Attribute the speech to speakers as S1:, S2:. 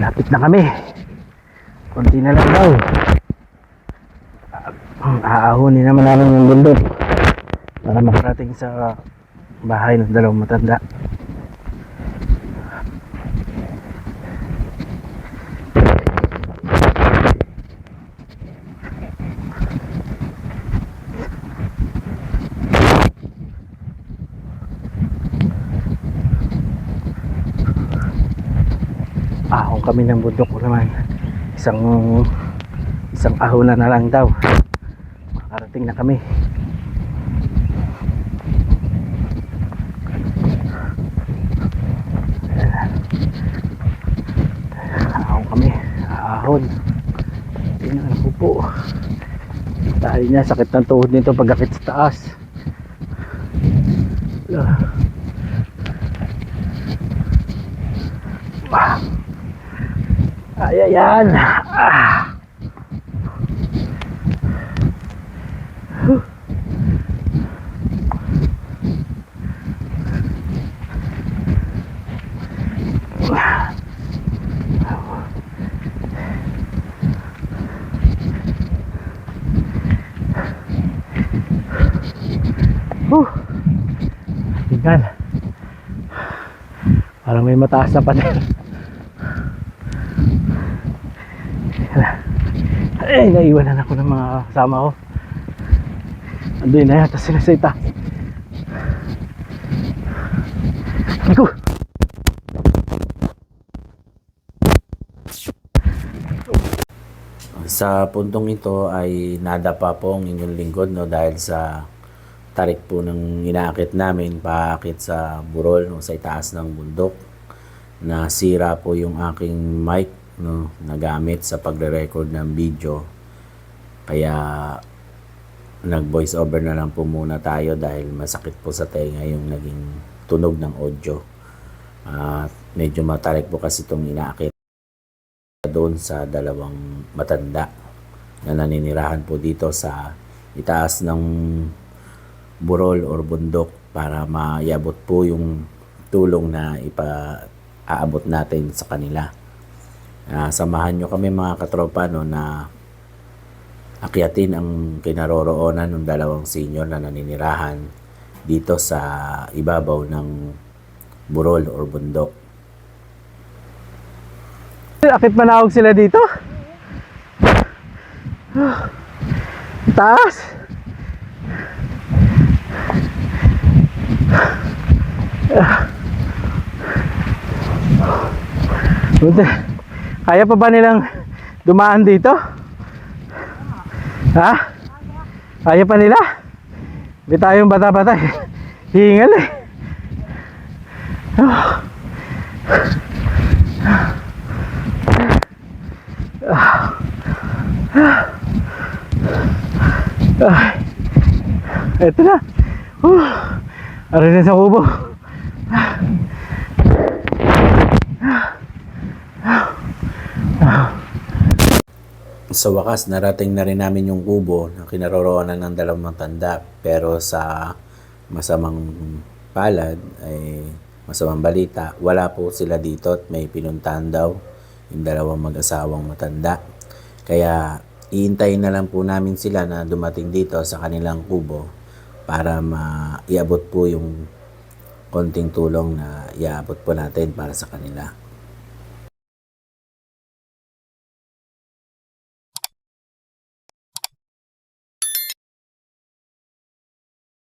S1: Lapit na kami. Konti na lang daw. Ah, Aahunin naman namin yung bundok para makarating sa bahay ng dalawang matanda. Ahon kami ng bundok naman. Isang isang ahon na lang daw. Makarating na kami. Ahon kami. Ahon. Tingnan ko po dahil niya sakit ng tuhod nito pagkakit sa taas. Ah. Ay, ayan. Ah. Huh. Huh. Tingnan. Parang may mataas na pader. Eh, naiwanan ako ng mga kasama ko. Andun na yata sila sa itaas. Ako!
S2: Sa puntong ito ay nadapa po ang inyong lingkod no, dahil sa tarik po ng inaakit namin paakit sa burol no, sa itaas ng bundok. Nasira po yung aking mic no, na gamit sa pagre-record ng video. Kaya nag voice over na lang po muna tayo dahil masakit po sa tenga yung naging tunog ng audio. At medyo matarik po kasi itong inaakit doon sa dalawang matanda na naninirahan po dito sa itaas ng burol or bundok para mayabot po yung tulong na ipa-aabot natin sa kanila. Ah, samahan nyo kami mga katropa no, na akyatin ang kinaroroonan ng dalawang senior na naninirahan dito sa ibabaw ng burol or bundok.
S1: Akit manawag sila dito? Taas! Buti. Kaya pa ba nilang dumaan dito? Ha? Kaya pa nila? Hindi tayong bata-bata eh. Eh. Ay. Eto na. Uh, aray sa kubo.
S2: Sa wakas, narating na rin namin yung kubo na kinaroroonan ng dalawang matanda. Pero sa masamang palad, ay masamang balita, wala po sila dito at may pinuntahan daw yung dalawang mag-asawang matanda. Kaya iintayin na lang po namin sila na dumating dito sa kanilang kubo para maiabot po yung konting tulong na iabot po natin para sa kanila.